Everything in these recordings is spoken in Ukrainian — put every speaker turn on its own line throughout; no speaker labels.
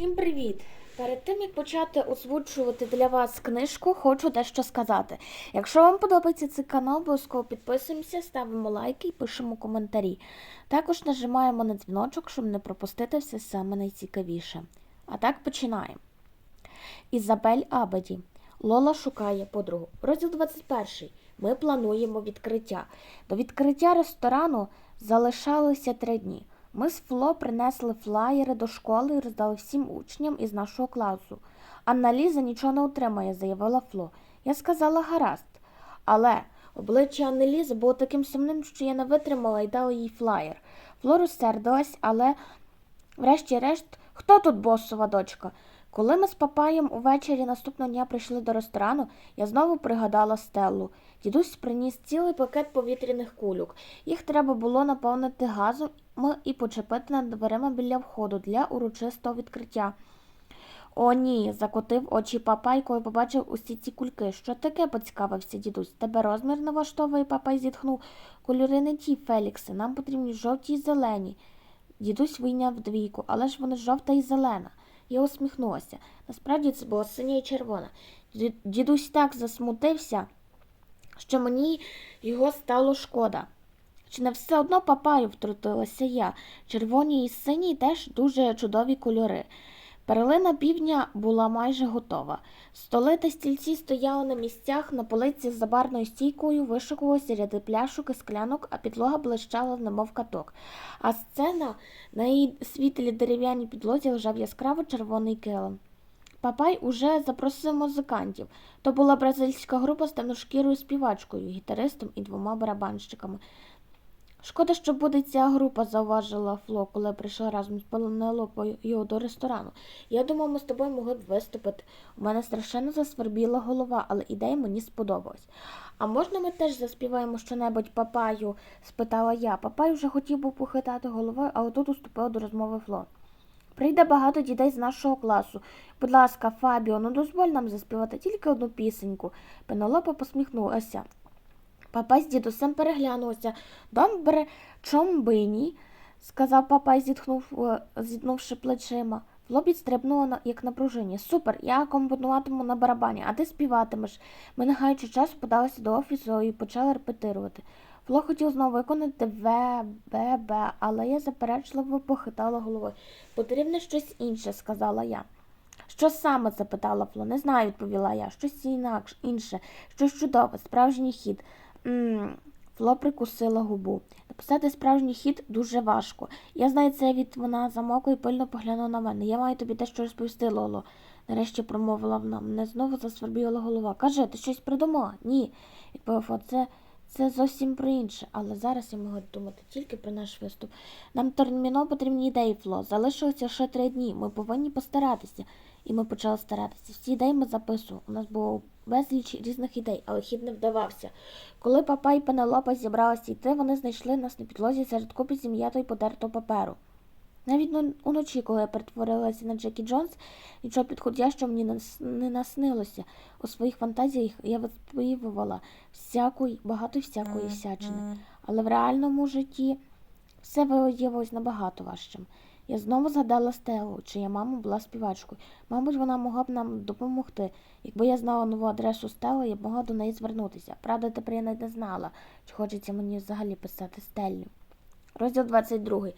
Всім привіт! Перед тим як почати озвучувати для вас книжку, хочу дещо сказати. Якщо вам подобається цей канал, обов'язково підписуємося, ставимо лайки і пишемо коментарі. Також нажимаємо на дзвіночок, щоб не пропустити все саме найцікавіше. А так починаємо. Ізабель Абеді. Лола шукає подругу. Розділ 21. Ми плануємо відкриття. До відкриття ресторану залишалося три дні. Ми з Фло принесли флаєри до школи і роздали всім учням із нашого класу. Анна Ліза нічого не отримає, заявила Фло. Я сказала гаразд. Але обличчя Анни Лізи було таким сумним, що я не витримала і дала їй флаєр. Фло розсердилась, але Врешті-решт, хто тут босова дочка? Коли ми з папаєм увечері наступного дня прийшли до ресторану, я знову пригадала Стеллу. Дідусь приніс цілий пакет повітряних кульок. Їх треба було наповнити газом і почепити над дверима біля входу для урочистого відкриття. О, ні, закотив очі папай, коли побачив усі ці кульки. Що таке? поцікавився дідусь. Тебе розмір не влаштовує, папай зітхнув. Кольори не ті, Фелікси, нам потрібні жовті й зелені. Дідусь вийняв двійку, але ж вони жовта і зелена. Я усміхнулася. Насправді це було синя і червона. Дідусь так засмутився, що мені його стало шкода. Чи не все одно папаю, втрутилася я. Червоні і сині теж дуже чудові кольори. Перлина півдня була майже готова. Столи та стільці стояли на місцях, на полиці за барною стійкою вишикувалися ряди пляшок і склянок, а підлога блищала, немов каток. А сцена на її світлій дерев'яній підлозі лежав яскраво червоний килим. Папай уже запросив музикантів. То була бразильська група з темношкірою співачкою, гітаристом і двома барабанщиками. Шкода, що буде ця група, зауважила Фло, коли прийшла разом з Пеленелопою до ресторану. Я думав, ми з тобою могли б виступити. У мене страшенно засвербіла голова, але ідея мені сподобалась. А можна ми теж заспіваємо щонебудь папаю? спитала я. Папай вже хотів був похитати головою, але тут уступила до розмови Фло. Прийде багато дітей з нашого класу. Будь ласка, Фабіо, ну дозволь нам заспівати тільки одну пісеньку. Пенелопа посміхнулася. Папа з дідусем переглянувся. Добре, чом би й ні, сказав папа, зітхнув, е, зітнувши плечима. Фло підстрибнула, на- як на пружині. Супер, я компонуватиму на барабані, а ти співатимеш. Ми, не гаючи часу, подалися до офісу і почали репетирувати. Фло хотів знову виконати В, Б, Б, але я заперечливо похитала головою. Потрібно щось інше, сказала я. Що саме? запитала Фло. Не знаю, відповіла я. Щось інакше, інше, щось чудове, справжній хід. Фло прикусила губу. Написати справжній хід дуже важко. Я знаю це від вона замовкла і пильно поглянула на мене. Я маю тобі дещо розповісти, Лоло. Нарешті промовила вона. Мене знову засвербіла голова. Кажи, ти щось придумала? Ні. Відповів Фло. Це, це зовсім про інше. Але зараз я можу думати тільки про наш виступ. Нам терміново потрібні ідеї, Фло. Залишилося ще три дні. Ми повинні постаратися. І ми почали старатися. Всі ідеї ми записували. У нас було безліч різних ідей, але хід не вдавався. Коли папа і Пенелопа зібралися йти, вони знайшли нас на підлозі серед купи зім'ято й подертого паперу. Навіть уночі, коли я перетворилася на Джекі Джонс, нічого підходящого мені нас- не наснилося. У своїх фантазіях я виспівувала всяку, багато всякої всячини. Але в реальному житті все виявилось набагато важчим. Я знову згадала Стелу, чия мама була співачкою. Мабуть, вона могла б нам допомогти. Якби я знала нову адресу Стели, я б могла до неї звернутися. Правда, тепер я не знала, чи хочеться мені взагалі писати Стеллі. Розділ 22.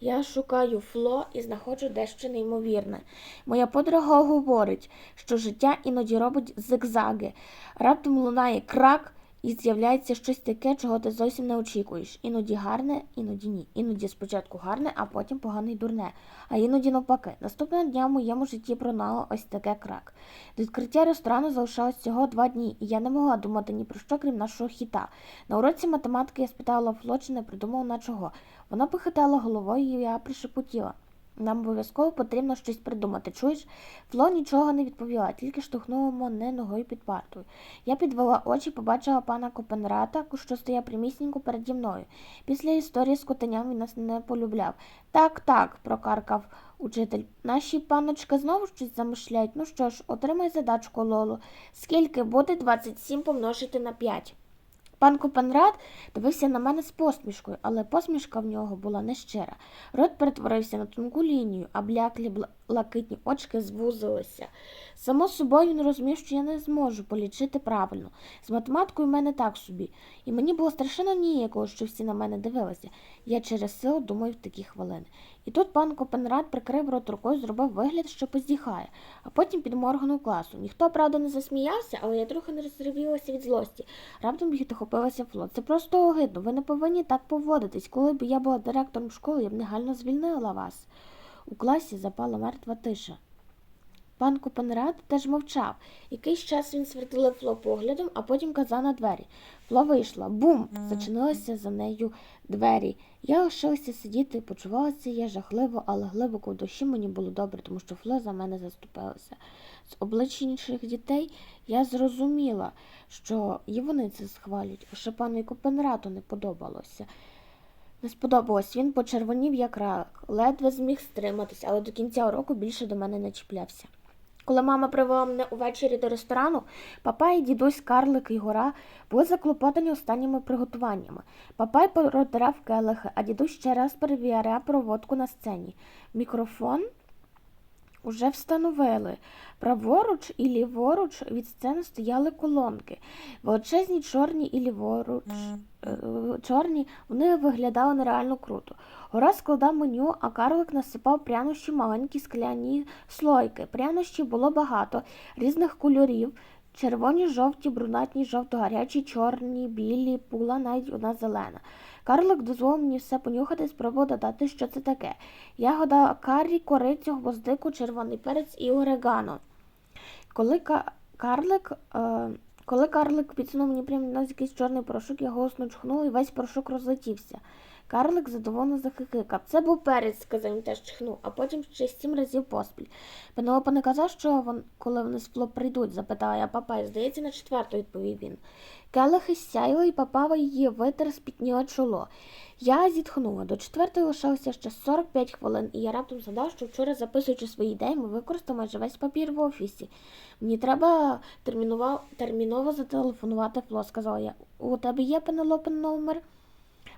Я шукаю фло і знаходжу дещо неймовірне. Моя подруга говорить, що життя іноді робить зигзаги. Раптом лунає крак і з'являється щось таке, чого ти зовсім не очікуєш. Іноді гарне, іноді ні. Іноді спочатку гарне, а потім погане й дурне. А іноді навпаки. Наступного дня в моєму житті пролунало ось таке крак. До відкриття ресторану залишалось всього два дні, і я не могла думати ні про що, крім нашого хіта. На уроці математики я спитала Фло, чи не придумав на чого. Вона похитала головою, і я пришепотіла. Нам обов'язково потрібно щось придумати. Чуєш? Фло нічого не відповіла, тільки штовхнула мене ногою під партою. Я підвела очі, побачила пана Копенрата, що стояв примісненько переді мною. Після історії з котеням він нас не полюбляв. Так, так, прокаркав учитель. Наші паночки знову щось замишляють. Ну що ж, отримай задачку, Лоло. Скільки буде 27 помножити на 5? Пан Купенрад дивився на мене з посмішкою, але посмішка в нього була нещира. Рот перетворився на тонку лінію, а бляклі бла- блакитні очки звузилися. Само собою він розумів, що я не зможу полічити правильно. З математикою в мене так собі. І мені було страшенно ніякого, що всі на мене дивилися. Я через силу думаю в такі хвилини. І тут пан Копенрад прикрив рот рукою, зробив вигляд, що поздіхає, а потім підморгнув класу. Ніхто, правда, не засміявся, але я трохи не розривілася від злості. Раптом їх захопилася флот. Це просто огидно. Ви не повинні так поводитись. Коли б я була директором школи, я б негайно звільнила вас. У класі запала мертва тиша. Пан Копенрад теж мовчав. Якийсь час він свердлив Фло поглядом, а потім казав на двері. Фло вийшла. Бум! Зачинилися за нею двері. Я лишилася сидіти, почувалася я жахливо, але глибоко в душі мені було добре, тому що Фло за мене заступилася. З облич інших дітей я зрозуміла, що і вони це схвалять, лише пану Копенрату не подобалося. Не сподобалось, він почервонів як рак, ледве зміг стриматись, але до кінця уроку більше до мене не чіплявся. Коли мама привела мене увечері до ресторану, папа і дідусь Карлик і Гора були заклопотані останніми приготуваннями. Папай протирав келихи, а дідусь ще раз перевіряв проводку на сцені. Мікрофон уже встановили. Праворуч і ліворуч від сцени стояли колонки. Величезні чорні і ліворуч е, чорні, вони виглядали нереально круто. Гора складав меню, а карлик насипав прянощі маленькі скляні слойки. Прянощів було багато, різних кольорів. Червоні, жовті, брунатні, жовто-гарячі, чорні, білі, була навіть одна зелена. Карлик дозволив мені все понюхати, спробував додати, що це таке. Ягода карі, корицю, гвоздику, червоний перець і орегано. Коли карлик, е, коли карлик підсунув мені прямо на якийсь чорний порошок, я голосно чхнула і весь порошок розлетівся. Карлик задоволено захихикав. Це був перець, сказав він теж чхнув, а потім ще сім разів поспіль. Пенелопа не казав, що вон, коли вони з Фло прийдуть, запитала я папа, здається, на четверту, відповів він. Келихи сяйли, і папава її витер спітніле чоло. Я зітхнула. До четвертої лишалося ще 45 хвилин, і я раптом згадав, що вчора, записуючи свої ідеї, ми використали майже весь папір в офісі. Мені треба терміново зателефонувати Фло, сказала я. У тебе є Пенелопин номер?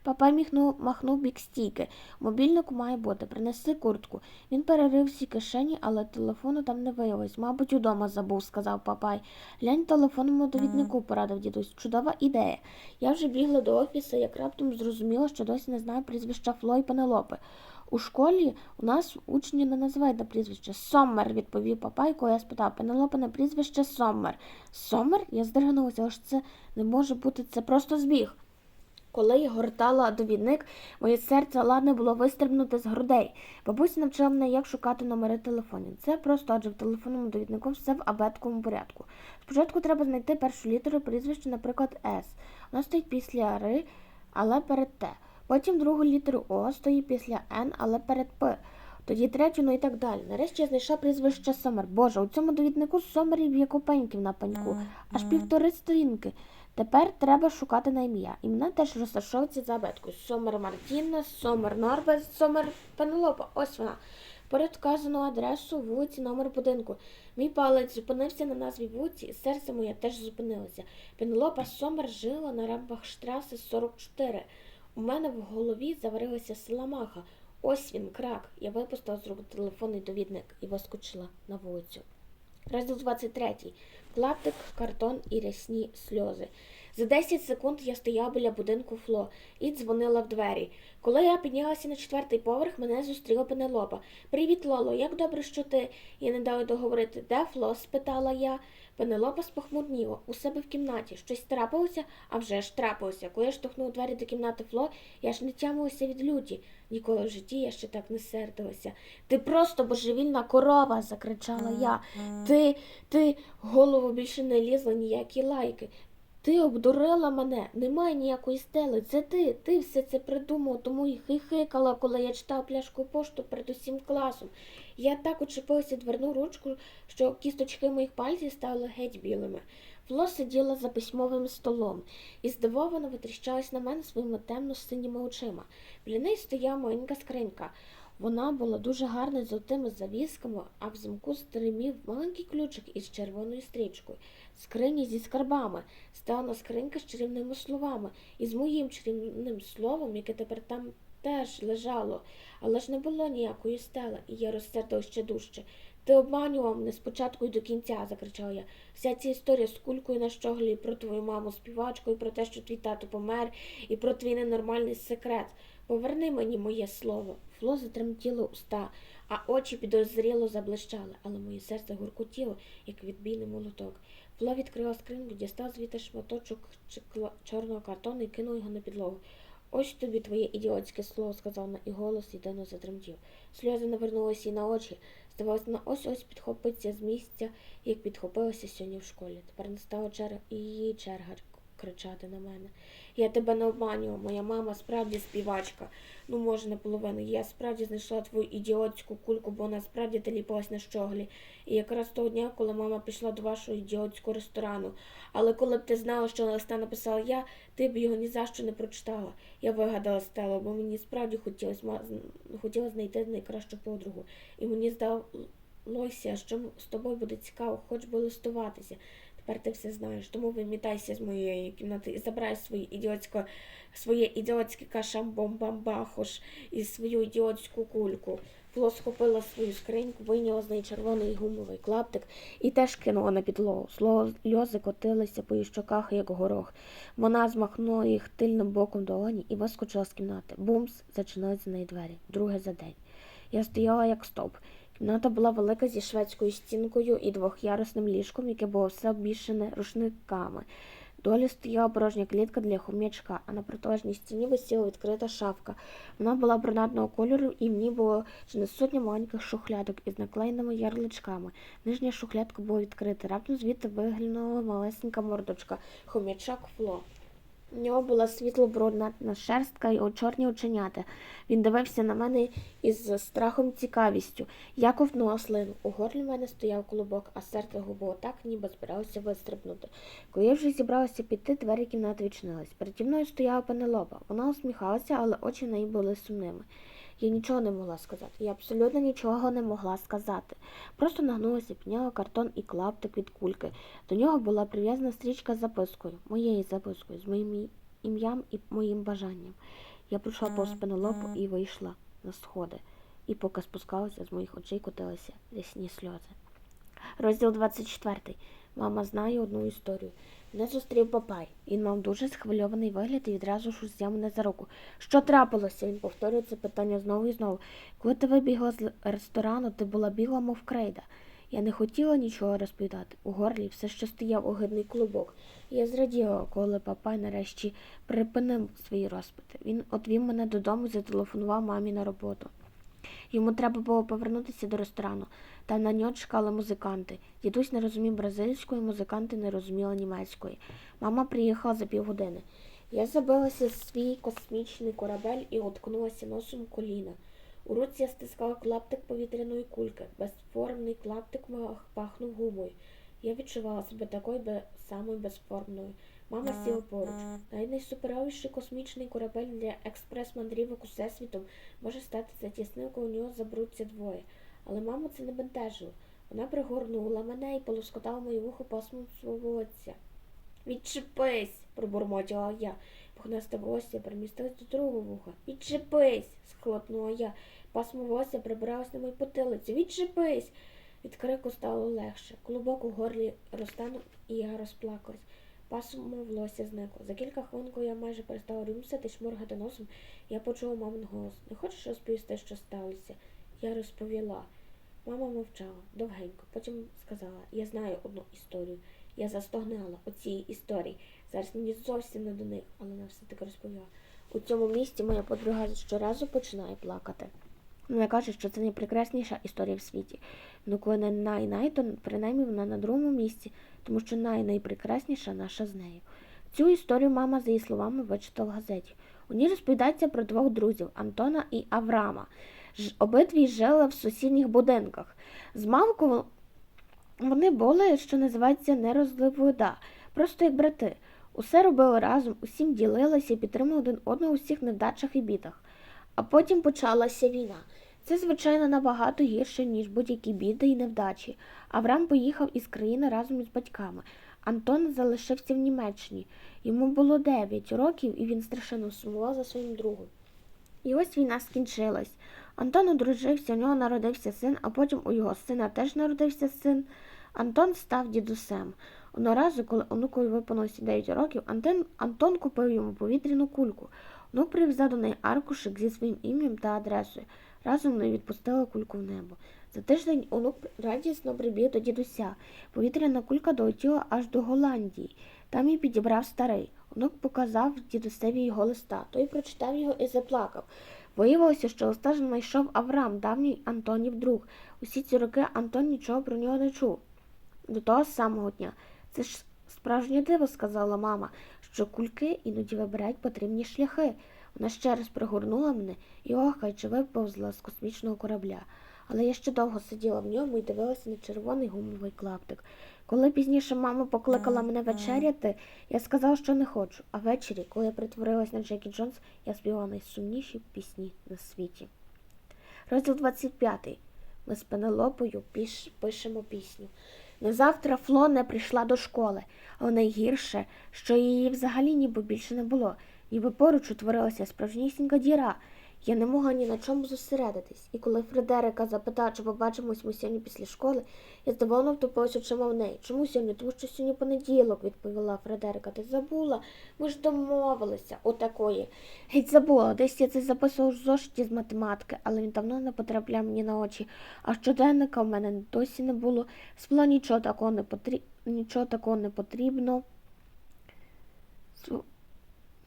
Папа міхнув, махнув бік стійки. У мобільнику має бути. Принеси куртку. Він перерив всі кишені, але телефону там не виявилось. Мабуть, удома забув, сказав папай. Глянь телефонному довіднику, порадив дідусь. Чудова ідея. Я вже бігла до офісу, як раптом зрозуміла, що досі не знаю прізвища Фло і Пенелопи. У школі у нас учні не називають на прізвище Соммер, відповів папай, коли я спитав Пенелопи на прізвище Соммер. Соммер? Я здригнулася, але ж це не може бути, це просто збіг. Коли я гортала довідник, моє серце ладне було вистрибнути з грудей. Бабуся навчила мене, як шукати номери телефонів. Це просто, адже в телефонному довіднику все в абетковому порядку. Спочатку треба знайти першу літеру прізвища, наприклад, С. Вона стоїть після Р, але перед Т. Потім другу літеру О стоїть після Н, але перед П. Тоді третю, ну і так далі. Нарешті я знайшла прізвище Сомер. Боже, у цьому довіднику Сомерів як опеньків на пеньку. Аж півтори сторінки. Тепер треба шукати на ім'я. Імена теж розташовуються за абеткою. Сомер Мартіна, Сомер Норберт, Сомер Пенелопа. Ось вона. Поряд вказану адресу вулиці, номер будинку. Мій палець зупинився на назві вулиці, і серце моє теж зупинилося. Пенелопа Сомер жила на Рамбахштраси 44. У мене в голові заварилася саламаха. Ось він, крак. Я випустила з рук телефонний довідник і вискочила на вулицю. Розділ 23. Клаптик, картон і рясні сльози. За 10 секунд я стояла біля будинку Фло і дзвонила в двері. Коли я піднялася на четвертий поверх, мене зустріла Пенелопа. Привіт, Лоло, як добре, що ти. Я не дала договорити. Де Фло? спитала я. Пенелопа спохмурніла. У себе в кімнаті. Щось трапилося, а вже ж трапилося. Коли я штовхнув двері до кімнати Фло, я ж не тямилася від люті. Ніколи в житті я ще так не сердилася. Ти просто божевільна корова, закричала я. Ти, ти, голову більше не лізла ніякі лайки. Ти обдурила мене, немає ніякої стели. Це ти, ти все це придумав, тому й хихикала, коли я читав пляшку пошту перед усім класом. Я так учепилася дверну ручку, що кісточки моїх пальців стали геть білими. Фло сиділа за письмовим столом і здивовано витріщалась на мене своїми темно-синіми очима. Біля неї стояла маленька скринька. Вона була дуже гарна з золотими завісками, а в замку стримів маленький ключик із червоною стрічкою. Скрині зі скарбами, стала скринька з чарівними словами, і з моїм чарівним словом, яке тепер там теж лежало, але ж не було ніякої стели, і я розсердив ще дужче. Ти обманював мене спочатку і до кінця, закричала я. Вся ця історія з кулькою на щоглі, про твою маму співачку, і про те, що твій тато помер, і про твій ненормальний секрет. Поверни мені моє слово. Фло затремтіло уста, а очі підозріло заблищали, але моє серце гуркотіло, як відбійний молоток. Фло відкрила скриньку, дістав звідти шматочок чорного картону і кинув його на підлогу. Ось тобі твоє ідіотське слово, сказав вона, і голос єдино затремтів. Сльози навернулися їй на очі. Здавалося, вона ось-ось підхопиться з місця, як підхопилася сьогодні в школі. Тепер настала черга її черга кричати на мене. Я тебе не обманював, моя мама справді співачка. Ну, може, наполовину. Я справді знайшла твою ідіотську кульку, бо вона справді теліпалась на щоглі. І якраз того дня, коли мама пішла до вашого ідіотського ресторану. Але коли б ти знала, що листа написала я, ти б його ні за що не прочитала. Я вигадала стелу, бо мені справді хотілося, хотіла знайти найкращу подругу. І мені здалося, що з тобою буде цікаво, хоч би листуватися. Тепер ти все знаєш, тому вимітайся з моєї кімнати і забирай своє ідіотське, своє ідіотське кашамбомбамбахош і свою ідіотську кульку. Фло схопила свою скриньку, вийняла з неї червоний гумовий клаптик і теж кинула на підлогу. Сльози котилися по її щоках, як горох. Вона змахнула їх тильним боком долоні і вискочила з кімнати. Бумс зачинилися за неї двері. Друге за день. Я стояла як стовп. Кімната була велика зі шведською стінкою і двохярусним ліжком, яке було все обвішане рушниками. Долі стояла порожня клітка для хом'ячка, а на протилежній стіні висіла відкрита шафка. Вона була брунатного кольору, і в ній було чи не сотня маленьких шухлядок із наклеєними ярличками. Нижня шухлядка була відкрита. Раптом звідти виглянула малесенька мордочка, хом'ячак Фло. У нього була світло брунатна шерстка і чорні оченята. Він дивився на мене із страхом цікавістю. Я ковтнула слину. У горлі в мене стояв клубок, а серце губило так, ніби збиралося вистрибнути. Коли я вже зібралася піти, двері кімнати відчинились. Переді мною стояла Пенелопа. Вона усміхалася, але очі в неї були сумними. Я нічого не могла сказати. Я абсолютно нічого не могла сказати. Просто нагнулася, підняла картон і клаптик від кульки. До нього була прив'язана стрічка з запискою, моєю запискою, з моїм ім'ям і моїм бажанням. Я пройшла повз Пенелопу і вийшла на сходи. І поки спускалася, з моїх очей котилися рясні сльози. Розділ 24. Мама знає одну історію. Мене зустрів папай. Він мав дуже схвильований вигляд і відразу ж взяв мене за руку. Що трапилося? Він повторює це питання знову і знову. Коли ти вибігла з ресторану, ти була бігла, мов крейда. Я не хотіла нічого розповідати. У горлі все ще стояв огидний клубок. Я зраділа, коли папай нарешті припинив свої розпити. Він отвів мене додому зателефонував мамі на роботу. Йому треба було повернутися до ресторану. Там на нього чекали музиканти. Дідусь не розумів бразильської, музиканти не розуміли німецької. Мама приїхала за півгодини. Я забилася в свій космічний корабель і уткнулася носом коліна. У руці я стискала клаптик повітряної кульки. Безформний клаптик пахнув гумою. Я відчувала себе такою самою безформною. Мама сіла поруч. Навіть найсуперовіший космічний корабель для експрес-мандрівок усесвітом може стати затісним, коли у нього забруться двоє. Але маму це не бентежило. Вона пригорнула мене і полоскотала моє вухо пасмом свого волосся. Відчепись, пробурмотіла я. Пухнасте волосся перемістилось до другого вуха. Відчепись, схлопнула я. Пасмо волосся прибиралось на мою потилицю. Відчепись. Від крику стало легше. Клубок у горлі розтанув, і я розплакалась. Пасмо волосся зникло. За кілька хвилин, я майже перестала рюмсати, шморгати носом, я почула мамин голос. Не хочеш розповісти, що сталося? Я розповіла. Мама мовчала довгенько. Потім сказала, я знаю одну історію. Я застогнала у цій історії. Зараз мені зовсім не до них, але вона все таки розповіла. У цьому місці моя подруга щоразу починає плакати. Вона каже, що це найпрекрасніша історія в світі. Ну, коли не най-най, то принаймні вона на другому місці, тому що най-найпрекрасніша наша з нею. Цю історію мама, за її словами, вичитала в газеті. У ній розповідається про двох друзів Антона і Аврама. Обидві жили в сусідніх будинках. Змалку вони були, що називається, не вода, просто як брати. Усе робили разом, усім ділилися і підтримували один одного у всіх невдачах і бідах. А потім почалася війна. Це, звичайно, набагато гірше, ніж будь-які біди і невдачі. Авраам поїхав із країни разом із батьками. Антон залишився в Німеччині. Йому було 9 років, і він страшенно сумував за своїм другом. І ось війна скінчилась. Антон одружився, у нього народився син, а потім у його сина теж народився син. Антон став дідусем. Одного разу, коли онукові виповнилося 9 років, Антон, Антон купив йому повітряну кульку. Онук прив'язав до неї аркушик зі своїм ім'ям та адресою. Разом вони відпустили кульку в небо. За тиждень онук радісно прибіг до дідуся. Повітряна кулька долетіла аж до Голландії. Там її підібрав старий. Онук показав дідусеві його листа. Той прочитав його і заплакав. Виявилося, що листа знайшов Авраам, давній Антонів друг. Усі ці роки Антон нічого про нього не чув. До того самого дня. Це ж справжнє диво, сказала мама, що кульки іноді вибирають потрібні шляхи. Вона ще раз пригорнула мене і охаючи виповзла з космічного корабля. Але я ще довго сиділа в ньому і дивилася на червоний гумовий клаптик. Коли пізніше мама покликала мене вечеряти, я сказала, що не хочу. А ввечері, коли я притворилась на Джекі Джонс, я співала найсумніші пісні на світі. Розділ 25. Ми з Пенелопою піш... пишемо пісню. На завтра Фло не прийшла до школи, але найгірше, що її взагалі ніби більше не було, ніби поруч утворилася справжнісінька діра. Я не могла ні на чому зосередитись, і коли Фредерика запитала, чи побачимось ми сьогодні після школи, я здивовано втупилась очима в неї. Чому сьогодні? Тому що сьогодні понеділок, відповіла Фредерика. Ти забула? Ми ж домовилися отакої. Геть забула, десь я це записував в зошиті з математики, але він давно не потрапляв мені на очі. А щоденника в мене досі не було. Спло нічого такого не потрібно, нічого такого не потрібно.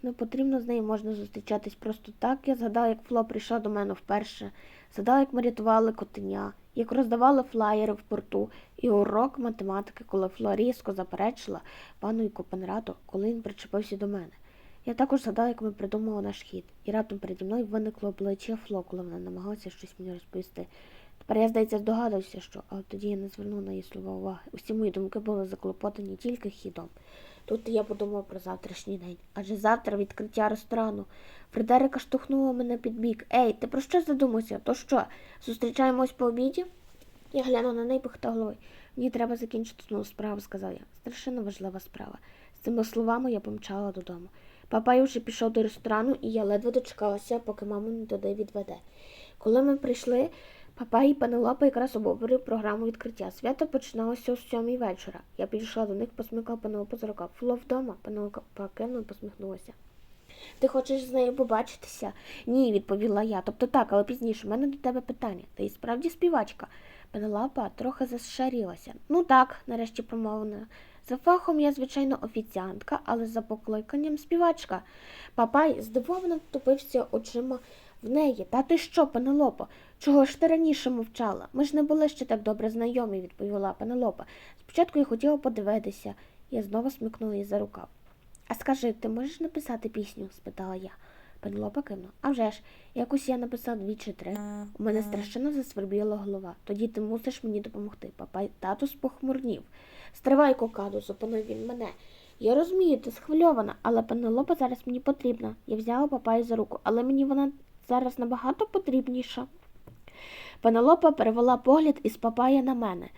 Не потрібно з нею можна зустрічатись просто так. Я згадала, як Фло прийшла до мене вперше. Згадала, як ми рятували котеня, як роздавали флаєри в порту, і урок математики, коли Фло різко заперечила пану Копенрату, коли він причепився до мене. Я також згадала, як ми придумали наш хід, і раптом переді мною виникло обличчя Фло, коли вона намагалася щось мені розповісти. Тепер я, здається, здогадався, що, але тоді я не звернув на її слова уваги. Усі мої думки були заклопотані тільки хідом. Тут я подумав про завтрашній день. Адже завтра відкриття ресторану. Фредерика штовхнула мене під бік. Ей, ти про що задумався? То що, зустрічаємось по обіді? Я глянув на неї і похитав головою. Мені треба закінчити одну справу, сказав я. Страшенно важлива справа. З цими словами я помчала додому. Папа вже пішов до ресторану, і я ледве дочекалася, поки мама мене туди відведе. Коли ми прийшли, папа і Пенелопа якраз обговорив програму відкриття. Свято починалося о сьомій вечора. Я підійшла до них, посмикала Пенелопу за рукав. Фло вдома, Пенелопа кивнула посміхнулася. Ти хочеш з нею побачитися? Ні, відповіла я. Тобто так, але пізніше. У мене до тебе питання. Ти і справді співачка? Пенелопа трохи зашарілася. Ну так, нарешті промовила. За фахом я, звичайно, офіціантка, але за покликанням співачка. Папай здивовано втупився очима в неї. Та ти що, Пенелопа? Чого ж ти раніше мовчала? Ми ж не були ще так добре знайомі, відповіла Пенелопа. Спочатку я хотіла подивитися. Я знову смикнула її за рукав. А скажи, ти можеш написати пісню? спитала я. Пенелопа кивнула. А вже ж, якось я написав дві чи три. У мене страшенно засвербіла голова. Тоді ти мусиш мені допомогти. Папа татус похмурнів. Стривай, кокаду, зупинив він мене. Я розумію, ти схвильована, але Пенелопа зараз мені потрібна. Я взяла папаю за руку, але мені вона зараз набагато потрібніша. Пенелопа перевела погляд із папая на мене.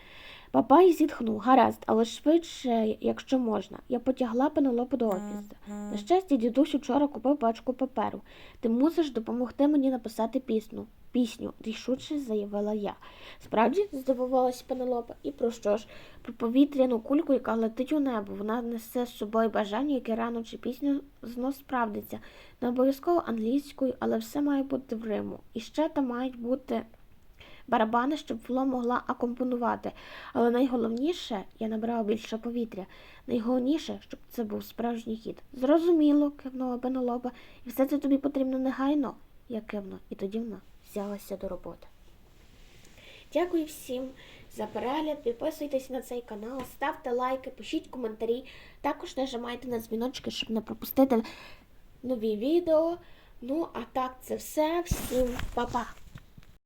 Папай зітхнув, гаразд, але швидше, якщо можна. Я потягла Пенелопу до офісу. На щастя, дідусь учора купив пачку паперу. Ти мусиш допомогти мені написати пісню. Пісню, рішуче заявила я. Справді, здивувалася Пенелопа. І про що ж? Про повітряну кульку, яка летить у небо. Вона несе з собою бажання, яке рано чи пізно знов справдиться. Не обов'язково англійською, але все має бути в Риму. І ще там мають бути барабани, щоб Фло могла акомпонувати. Але найголовніше, я набрала більше повітря. Найголовніше, щоб це був справжній хід. Зрозуміло, кивнула Пенелопа, і все це тобі потрібно негайно. Я кивну, і тоді вона взялася до роботи. Дякую всім за перегляд. Підписуйтесь на цей канал, ставте лайки, пишіть коментарі. Також нажимайте на дзвіночки, щоб не пропустити нові відео. Ну, а так, це все. Всім па-па!